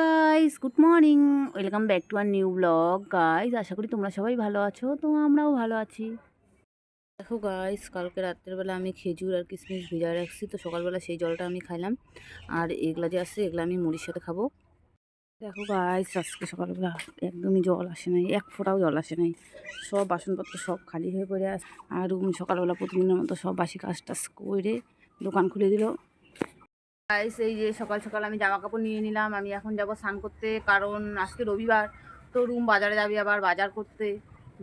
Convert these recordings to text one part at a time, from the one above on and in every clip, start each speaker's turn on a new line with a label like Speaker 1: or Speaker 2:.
Speaker 1: Guys good morning welcome back to our new vlog guys আশা করি তোমরা সবাই ভালো আছো, তো আমরাও ভালো আছি। দেখো গাইস কালকে রাত্রের বেলা আমি খেজুর আর কিশমিশ ভিজায় রাখছি, তো সকালবেলা সেই জলটা আমি খাইলাম। আর এগুলা যে আছে, এগুলো আমি মুড়ির সাথে খাব। দেখো গাইস আজকে সকালবেলা একদমই জল আসে নাই, এক ফোঁটাও জল আসে নাই। সব বাসনপত্র সব খালি হয়ে পড়ে আস আর সকালবেলা প্রতিদিনের মতো সব বাসি কাজ টাজ করে দোকান খুলে দিল। গাইস এই যে সকাল সকাল আমি জামা কাপড় নিয়ে নিলাম, আমি এখন যাব স্নান করতে, কারণ আজকে রবিবার, তো রুম বাজারে যাবি আবার, বাজার করতে।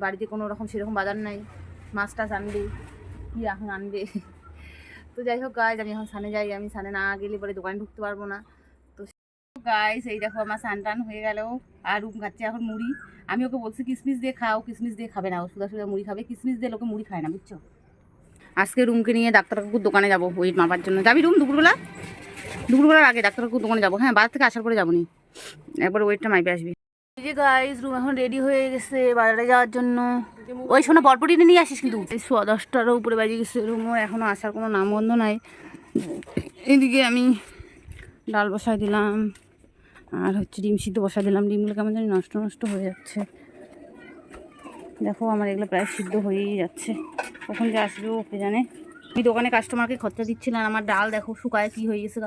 Speaker 1: বাড়িতে কোনো রকম সেরকম বাজার নাই মাছ টাছ আনবে, কি এখন আনবে? তো যাই হোক গাইজ আমি এখন সানে যাই, আমি সানে না গেলে পরে দোকানে ঢুকতে পারব না। তো গাইস এই দেখো আমার সান টান হয়ে গেল, আর রুম খাচ্ছে এখন মুড়ি। আমি ওকে বলছি, কিসমিস দিয়ে খাও, কিসমিস দিয়ে খাবে না ও সুদা সুদা মুড়ি খাবে, কিসমিস দিয়ে লোকে মুড়ি খায় না, বুঝছ? আজকে রুমকে নিয়ে ডাক্তার কাকুর দোকানে যাব ওয়েট মাপার জন্য। যাবি রুম দুপুরবেলা? দুপুরবেলার আগে ডাক্তার কাকুর দোকানে যাব। হ্যাঁ বাজার থেকে আসার পরে যাব নি। একবার ওয়েটটা মাইপে আসবি। যে গাইস রুম এখন রেডি হয়ে গেছে বাজারে যাওয়ার জন্য। ওই শোনো পরপরই নিয়ে আসিস কিন্তু। সোয়া দশটারও উপরে বাজে গেছে রুমও এখনও আসার কোনো নাম বন্ধ নাই। এদিকে আমি ডাল বসাই দিলাম, আর হচ্ছে ডিম সিদ্ধ বসাই দিলাম। ডিমগুলো কেমন জানি নষ্ট নষ্ট হয়ে যাচ্ছে। দেখো, আমার এগুলো প্রায় সিদ্ধ হয়েই যাচ্ছে। কখন যে আসবে ওকে জানে। আমি দোকানে কাস্টমারকে খরচা দিচ্ছিলাম আমার ডাল দেখো শুকায় কী হয়ে গেছে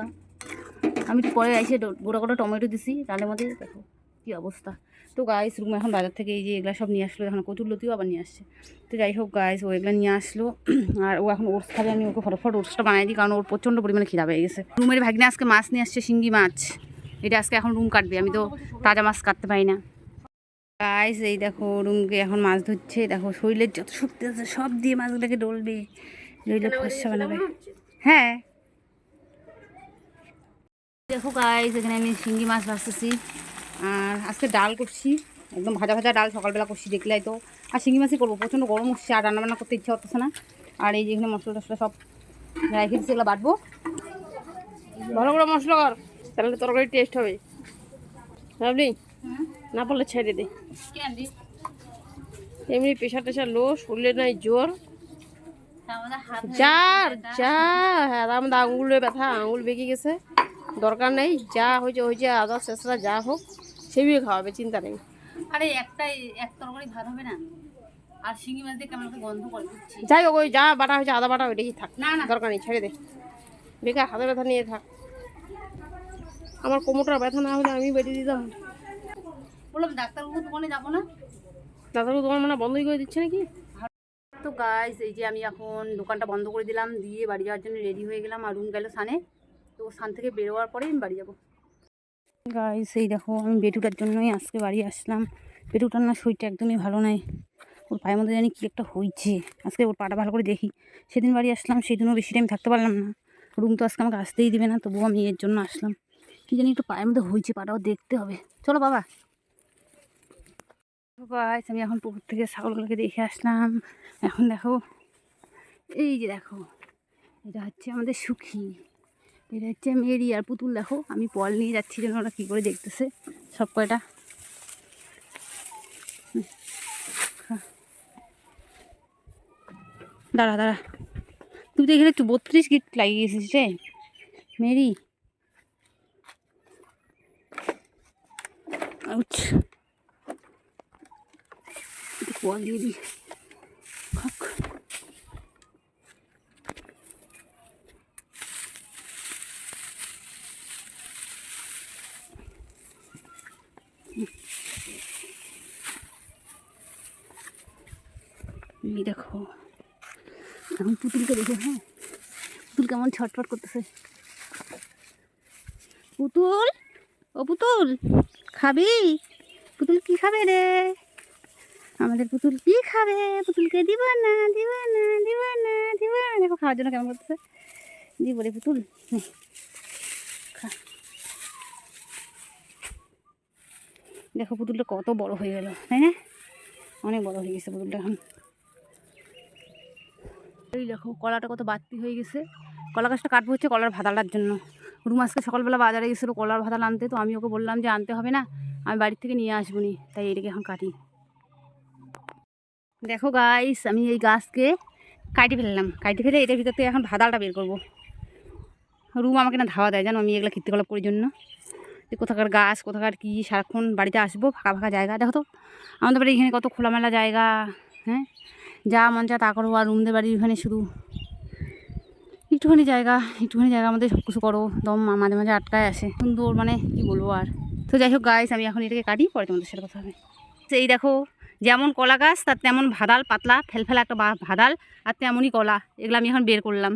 Speaker 1: আমি তো পরে এসে গোটা গোটা টমেটো দিছি, ডালের মধ্যে, দেখো কী অবস্থা। তো গাইস রুম এখন বাজার থেকে এই যে এগুলো সব নিয়ে আসলো, এখন কচুর লতিও আবার নিয়ে আসছে। তো যাই হোক গাইস ও এগুলো নিয়ে আসলো, আর ও এখন ওটস খাবে, আমি ওকে ফটাফট ওটসটা বানাই দিই, কারণ ওর প্রচণ্ড পরিমাণে খিদা পেয়ে গেছে। রুমের ভাগ্নে আজকে মাছ নিয়ে আসছে, শিঙ্গি মাছ। এটা আজকে এখন রুম কাটবে, আমি তো তাজা মাছ কাটতে পারি না। গাইস এই দেখো, রুমকে এখন মাছ ধরছে, দেখো, শরীরের যত শক্তি আছে, সব দিয়ে মাছগুলোকে ডলবে। নইলে ফসা বানাবে। হ্যাঁ দেখো গাইস এখানে আমি শিঙ্গি মাছ ভাজতেছি। আর আজকে ডাল করছি একদম ভাজা ভাজা ডাল সকালবেলা করছি দেখলাই তো। আর শিঙ্গি মাছই করব প্রচণ্ড গরম হচ্ছে আর রান্নাবান্না করতে ইচ্ছা হতেছে না। আর এই যেখানে মশলা টশলা সব রেখে দিচ্ছি এগুলো বাটবো।
Speaker 2: ভালো করে মশলা কর তাহলে তরকারি টেস্ট হবে। ভাবলি? না পারলে ছেড়ে দে। এমনি প্রেশার টেশার লো শরীরে নাই জোর যার যা হ্যাঁ আমাদের আঙুলের ব্যথা আঙুল বেঁকে গেছে। দরকার নেই যা হয়েছে হয়েছে আদা শেষরা যা হোক সেগুলো খাওয়াবে চিন্তা নেই।
Speaker 1: আরে একটাই এক তরকারি ভাত হবে না? আর শিঙ্গি মাছ দিয়ে কেমন একটা গন্ধ করে
Speaker 2: যাই হোক ওই যা বাটা হয়েছে আদা বাটা ওইটাই থাক
Speaker 1: না না।
Speaker 2: দরকার নেই ছেড়ে দে। বেকার হাতে ব্যথা নিয়ে থাক। আমার কোমরটার ব্যথা না হলে আমি বেরিয়ে দিতাম।
Speaker 1: বললাম ডাক্তারবাবু দোকানে যাব না?
Speaker 2: ডাক্তারবাবু তোমার মানে বন্ধই করে দিচ্ছে নাকি?
Speaker 1: তো গাইস এই যে আমি এখন দোকানটা বন্ধ করে দিলাম দিয়ে বাড়ি যাওয়ার জন্য রেডি হয়ে গেলাম আর রুম গেল সানে। তো সান থেকে বেরোয়ার পরেই আমি বাড়ি যাব। গাই সেই দেখো, আমি বেটুটার জন্যই আজকে বাড়ি আসলাম। বেটুটার না শরীরটা একদমই ভালো নাই। ওর পায়ের মধ্যে জানি কী একটা হয়েছে আজকে ওর পাটা ভালো করে দেখি। সেদিন বাড়ি আসলাম সেদিনও বেশি টাইম থাকতে পারলাম না। রুম তো আজকে আমাকে আসতেই দিবে না, তবুও আমি এর জন্য আসলাম। কি জানি একটু পায়ের মধ্যে হয়েছে পাটাও দেখতে হবে। চলো বাবা। গাইস আমি এখন পুকুর থেকে ছাগলগুলোকে দেখে আসলাম। এখন দেখো, এই যে দেখো, এটা হচ্ছে আমাদের সুখী। এটা হচ্ছে মেরি আর পুতুল, দেখো। আমি পল নিয়ে যাচ্ছি যেন ওরা কী করে দেখতেছে। সব কয়টা? দাঁড়া দাঁড়া। তুই তো এখানে একটু বত্রিশ গিট লাগিয়ে গেছিস রে। মেরি। একটু দিয়ে দিই এই দেখো। এখন পুতুলকে দেখো হ্যাঁ? পুতুল কেমন ছটফট করতেছে। পুতুল? ও পুতুল, খাবি? পুতুল কি খাবে রে? আমাদের পুতুল কি খাবে? পুতুলকে দিব না দিব না দিব না দিব না দেখো, খাওয়ার জন্য কেমন করতেছে। দিব রে পুতুল। খা। দেখো, পুতুলটা কত বড় হয়ে গেল, তাই না? অনেক বড় হয়ে গেছে পুতুলটা এখন। এই দেখো, কলাটা কত বাড়তি হয়ে গেছে। কলা গাছটা কাটবো হচ্ছে কলার ভাতালার জন্য। রুম আজকে সকালবেলা বাজারে গেছিল কলার ভাতাল আনতে, তো আমি ওকে বললাম যে আনতে হবে না, আমি বাড়ির থেকে নিয়ে আসব নি তাই এটাকে এখন কাটি। দেখো গাইস আমি এই গাছকে কাটি ফেললাম। কাটি ফেলে এটার ভিতর থেকে এখন ভাদালটা বের করব। রুম আমাকে না ধাওয়া দেয়, জানো, আমি এগুলো কীর্তিকলাপ করার জন্য। যে কোথাকার গাছ, কোথাকার কী, সারাক্ষণ বাড়িতে আসব, ফাঁকা ফাঁকা জায়গা। দেখো তো, আমাদের বাড়ি এখানে কত খোলামেলা জায়গা হ্যাঁ? যা মন যা তা করো, আর রুমদের বাড়ির ওখানে শুধু একটুখানি জায়গা একটুখানি জায়গা আমাদের সব কিছু করো। দম মাঝে মাঝে আটকায় আসে। সুন্দর মানে কি বলব আর। তো যাই হোক গাছ আমি এখন এটাকে কাটি, পরে তোমাদের সাথে কথা হবে। এই দেখো, যেমন কলা গাছ, তার তেমন ভাদাল পাতলা, ফেলফেলা একটা ভাদাল আর তেমনই কলা। এগুলো আমি এখন বের করলাম।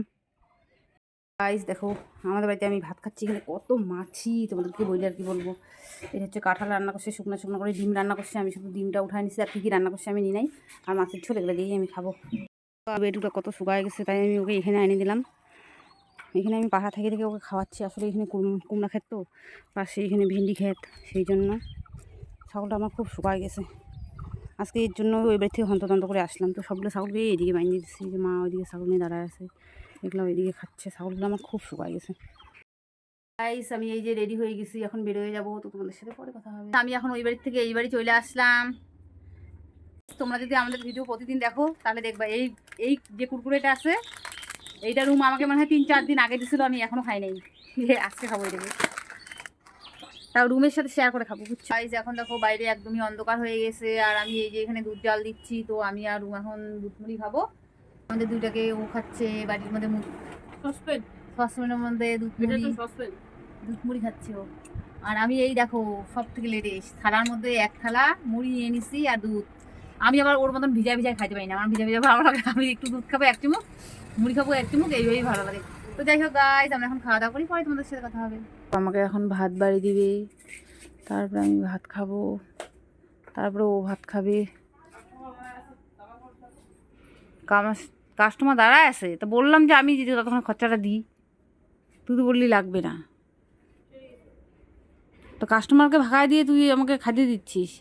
Speaker 1: গাইস দেখো, আমাদের বাড়িতে আমি ভাত খাচ্ছি, এখানে কত মাছি, তোমাদেরকে বলি আর কি বলব। এটা হচ্ছে কাঁঠাল রান্না করছে, শুকনো শুকনো করে ডিম রান্না করছে, আমি শুধু ডিমটা উঠাই নিচ্ছি আর কী কী রান্না করছে আমি নিই নাই, আর মাছের ঝোল এগুলো দিয়েই আমি খাব। বেটুটা কত শুকায় গেছে, তাই আমি ওকে এখানে এনে দিলাম। এখানে আমি পাহাড় থেকে থেকে ওকে খাওয়াচ্ছি, আসলে এখানে কুমড়া ক্ষেত তো পাশে এখানে ভেন্ডি ক্ষেত, সেই জন্য ছাগলটা আমার খুব শুকায় গেছে। আজকে এর জন্য ওই বাড়ি থেকে হন্তদন্ত করে আসলাম, তো সবগুলো ছাগলকে এইদিকে বাইন্দি দিচ্ছি যে মা ওইদিকে ছাগল নিয়ে দাঁড়ায় আছে। এগুলো ওইদিকে খাচ্ছে, ছাগলগুলো আমার খুব শুকায় গেছে। গাইস আমি এই যে রেডি হয়ে গেছি, এখন বেরোয় যাব, তো তোমাদের সাথে পরে কথা হবে। আমি এখন ওই বাড়ি থেকে এই বাড়ি চলে আসলাম। তোমরা যদি আমাদের ভিডিও প্রতিদিন দেখো, তাহলে দেখবা এই এই যে কুরকুরেটা আছে, এইটা রুম আমাকে মনে হয় তিন চার দিন আগে দিছিল, আমি এখনও খাই নাই। আজকে খাব এটাকে তাও রুমের সাথে শেয়ার করে খাব, বুঝছ? যে এখন দেখো বাইরে একদমই অন্ধকার হয়ে গেছে, আর আমি এই যে এখানে দুধ জাল দিচ্ছি, তো আমি আর রুম এখন দুধ মুড়ি খাব। আমাদের দুইটাকে ও খাচ্ছে বাড়ির মধ্যে মুড়ি।
Speaker 2: সসপেন?
Speaker 1: সসপ্যানের মধ্যে দুধ
Speaker 2: এটা
Speaker 1: মুড়ি।
Speaker 2: তো সসপেন।
Speaker 1: দুধ মুড়ি খাচ্ছে ও। আর আমি এই দেখো সব থেকে লেটে থালার মধ্যে এক থালা মুড়ি নিয়ে নিছি আর দুধ। আমি আবার ওর মতন ভিজা ভিজা খাইতে পারি না। আমার ভিজা ভিজা ভালো লাগে আমি একটু দুধ খাব এক চুমুক মুড়ি খাব এক চুমুক এইভাবেই ভালো লাগে। তো যাই হোক গাইজ আমরা এখন খাওয়া দাওয়া করি পরে তোমাদের সাথে কথা হবে। আমাকে এখন ভাত বাড়ি দিবে তারপরে আমি ভাত খাব তারপরে ও ভাত খাবে। কাস্টমার দাঁড়ায় আছে তো বললাম যে আমি যদি ততক্ষণ খরচাটা দিই। তুই তো বললি লাগবে না। তো কাস্টমারকে ভাগায় দিয়ে তুই আমাকে খাইয়ে দিচ্ছিস।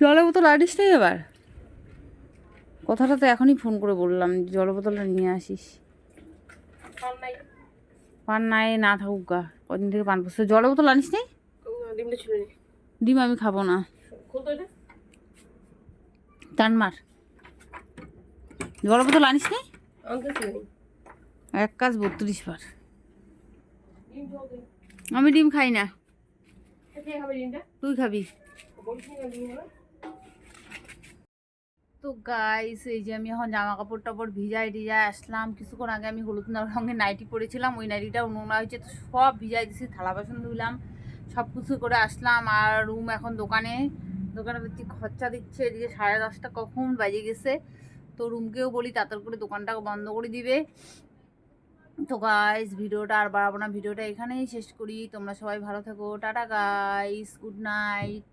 Speaker 1: জলের বোতল আনিস নাই এবার? কথাটা তো এখনই ফোন করে বললাম যে জলের বোতলটা নিয়ে আসিস। পান নাই। না থাকুক গা। কদিন থেকে পান পড়ছে জলের বোতল আনিস নাই
Speaker 2: নি।
Speaker 1: ডিম আমি খাব না। টান মার জলের বোতল আনিস
Speaker 2: নি
Speaker 1: এক কাজ বত্রিশ বার। আমি ডিম খাই না। তুই খাবি। তো গাইস এই যে আমি এখন জামা কাপড় টাপড় ভিজাই টিজাই আসলাম। কিছুক্ষণ আগে আমি হলুদ রঙের নাইটি পরেছিলাম। ওই নাইটিটা নোংরা হয়েছে তো সব ভিজাই দিছি থালা বাসন ধুলাম সব কিছু করে আসলাম আর রুম এখন দোকানে। দোকানে বলছি, খরচা দিচ্ছে এদিকে সাড়ে দশটা কখন বাজে গেছে। তো রুমকেও বলি, তাড়াতাড়ি করে দোকানটা বন্ধ করে দিবে। তো গাইস ভিডিওটা আর বাড়াবো না, ভিডিওটা এখানেই শেষ করি। তোমরা সবাই ভালো থাকো, টাটা গাইস গুড নাইট